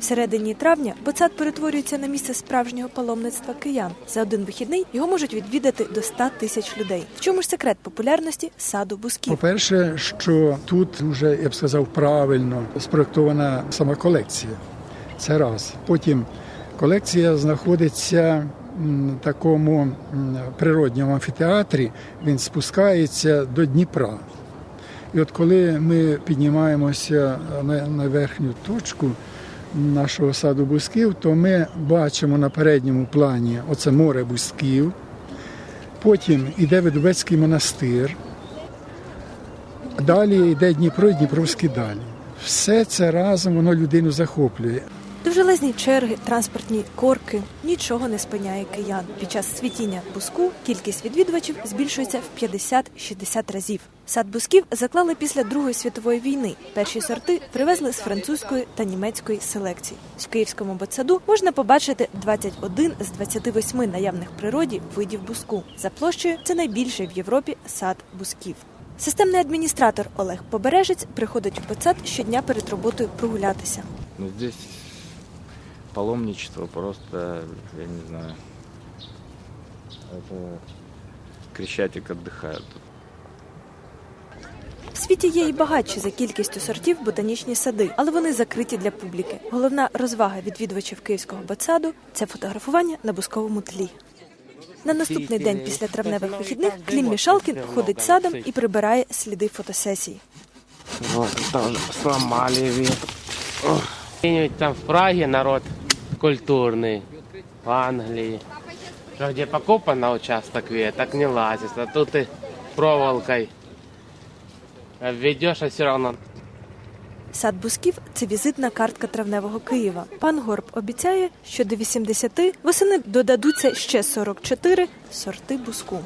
Всередині травня Боцат перетворюється на місце справжнього паломництва киян. За один вихідний його можуть відвідати до 100 тисяч людей. В чому ж секрет популярності саду бусків? По-перше, що тут вже, я б сказав, правильно спроектована сама колекція. Це раз. Потім колекція знаходиться в такому природньому амфітеатрі, він спускається до Дніпра. І от коли ми піднімаємося на, на верхню точку нашого саду бусків, то ми бачимо на передньому плані оце море бусків. Потім йде Видовецький монастир. Далі йде Дніпро і Дніпровські далі. Все це разом воно людину захоплює. Довжелезні черги, транспортні корки нічого не спиняє киян. Під час світіння буску кількість відвідувачів збільшується в 50-60 разів. Сад бусків заклали після Другої світової війни. Перші сорти привезли з французької та німецької селекцій. В київському ботсаду можна побачити 21 з 28 наявних природі видів буску. За площею це найбільший в Європі сад бусків. Системний адміністратор Олег Побережець приходить в ботсад щодня перед роботою прогулятися. Ну, здесь паломничество просто, я не знаю, это Крещатик отдыхают тут. В світі є і багатші за кількістю сортів ботанічні сади, але вони закриті для публіки. Головна розвага відвідувачів київського ботсаду – це фотографування на бусковому тлі. На наступний день після травневих вихідних Клім Мішалкін ходить садом і прибирає сліди фотосесій. Вот, там сломали. Там в Праге народ культурный, в Англии. Что, Где покопан на участок веет, так не лазит. А тут и проволокой введешь, а все равно Сад бусків – це візитна картка травневого Києва. Пан Горб обіцяє, що до 80 восени додадуться ще 44 сорти буску.